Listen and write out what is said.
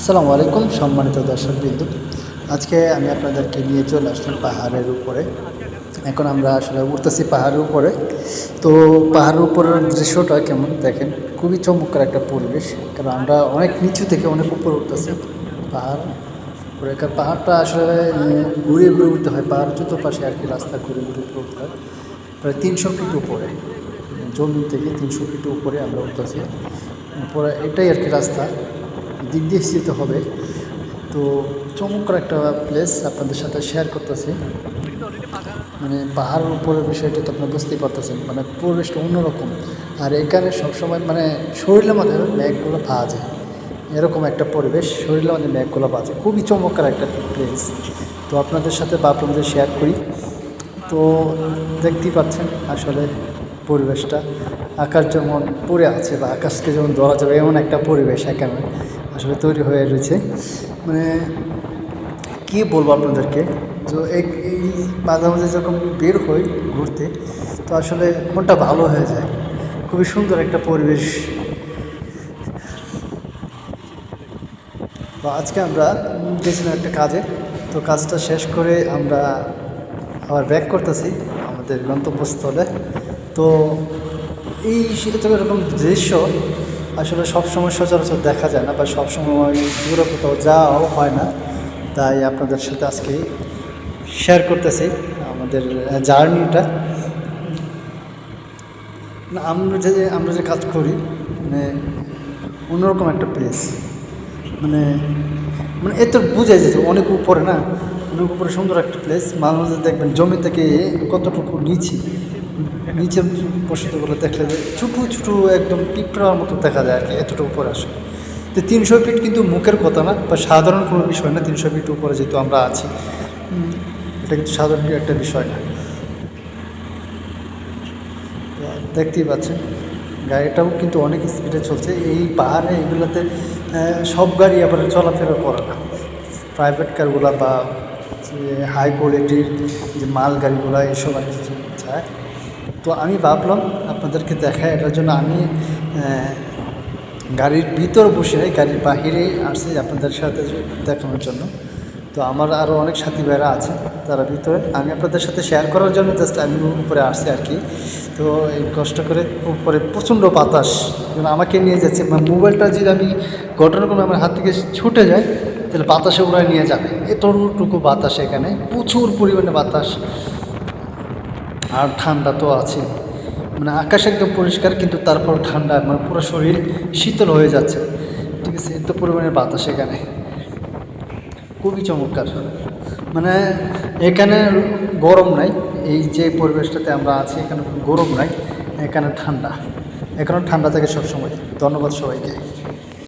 আসসালামু আলাইকুম, সম্মানিত দর্শক বিন্দু আজকে আমি আপনাদেরকে নিয়ে চলে আসলাম পাহাড়ের উপরে। এখন আমরা আসলে উঠতেছি পাহাড়ের উপরে। তো পাহাড়ের উপরের দৃশ্যটা কেমন দেখেন? খুবই চমৎকার একটা পরিবেশ, কারণ আমরা অনেক নিচু থেকে অনেক উপরে উঠতেছি। পাহাড়, উপরে কারণ পাহাড়টা আসলে ঘুরিয়ে ঘুরে উঠতে হয় পাহাড় চতুর্পাশে আর কি রাস্তা ঘুরে ঘুরে উপরে উঠতে হয়। প্রায় তিনশো ফিট উপরে জমি থেকে তিনশো ফিট উপরে আমরা উঠতেছি। উপরে এটাই আর কি রাস্তা। দিক দিয়ে যেতে হবে। তো চমৎকার একটা প্লেস আপনাদের সাথে শেয়ার করতেছি। মানে পাহাড়ের উপরের বিষয়টা তো আপনারা বুঝতেই পারতেছেন মানে পরিবেশটা অন্যরকম। আর এখানে সবসময় মানে শরীরের মধ্যে মেঘগুলো পাওয়া যায় এরকম একটা পরিবেশ, শরীরের মধ্যে মেঘগুলো পাওয়া যায় খুবই চমৎকার একটা প্লেস তো আপনাদের সাথে বা আপনাদের শেয়ার করি। তো দেখতেই পাচ্ছেন আসলে পরিবেশটা। আকাশ যেমন পড়ে আছে বা আকাশকে যেমন ধরা যাবে, এমন একটা পরিবেশ এখানে। আসলে তৈরি হয়ে রয়েছে। মানে কী বলব আপনাদেরকে? তো এই মাঝে মাঝে যখন বের হই ঘুরতে, তো আসলে মনটা ভালো হয়ে যায়। খুবই সুন্দর একটা পরিবেশ। তো আজকে আমরা গেছিলাম একটা কাজে, তো কাজটা শেষ করে আমরা আবার ব্যাক করতেছি আমাদের গন্তব্যস্থলে। তো এই এরকম দৃশ্য আসলে সবসময় সচরাচর দেখা যায় না বা সবসময় দূরে কোথাও যাওয়াও হয় না। তাই আপনাদের সাথে আজকে শেয়ার করতেছি আমাদের জার্নিটা না, আমরা যে আমরা যে কাজ করি মানে অন্যরকম একটা প্লেস মানে মানে এত বোঝা যে অনেক উপরে না, অনেক উপরে সুন্দর একটা প্লেস মাঝে মাঝে দেখবেন জমি থেকে কতটুকু নিচে নিচের বসতগুলো দেখলে ছোটো ছোটো একদম পিঁপড়ার মতো দেখা যায় আর কি, এতটা উপরে আসে। তো তিনশো ফিট কিন্তু মুখের কথা না, বা সাধারণ কোনো বিষয় না, তিনশো ফিট উপরে যেহেতু আমরা আছি। এটা কিন্তু সাধারণ একটা বিষয় না। দেখতেই পাচ্ছেন, গাড়িটাও কিন্তু অনেক স্পিডে চলছে। এই পাহাড়ে এগুলোতে সব গাড়ি আবার চলাফেরা করে না। প্রাইভেট কারগুলো বা হাই কোয়ালিটির যে মাল গাড়িগুলো এসব আর কিছু যায়। তো আমি ভাবলাম আপনাদেরকে দেখায় এটার জন্য আমি গাড়ির ভিতর বসে, গাড়ির বাহিরে আসছি আপনাদের সাথে দেখানোর জন্য। তো আমার আরও অনেক সাথী ভাইরা আছে তারা ভিতরে। আমি আপনাদের সাথে শেয়ার করার জন্য জাস্ট আমি উপরে আসছি আর কি। তো এই কষ্ট করে উপরে প্রচণ্ড বাতাস আমাকে নিয়ে যাচ্ছে। মানে মোবাইলটা যদি আমি ঘটনাক্রমে আমার হাত থেকে ছুটে যায়, তাহলে বাতাসে উড়ায় নিয়ে যাবে। এতটুকু বাতাস এখানে, প্রচুর পরিমাণে বাতাস। আর ঠান্ডা তো আছে। মানে আকাশ একদম পরিষ্কার, কিন্তু তারপর ঠান্ডা মানে পুরো শরীর শীতল হয়ে যাচ্ছে। ঠিক আছে, এত পরিমাণে বাতাস এখানে। খুবই চমৎকার। মানে এখানে গরম নাই, এই যে পরিবেশটাতে আমরা আছি, এখানে গরম নাই, এখানে ঠান্ডা। এখানে ঠান্ডা থাকে সবসময়। ধন্যবাদ সবাইকে।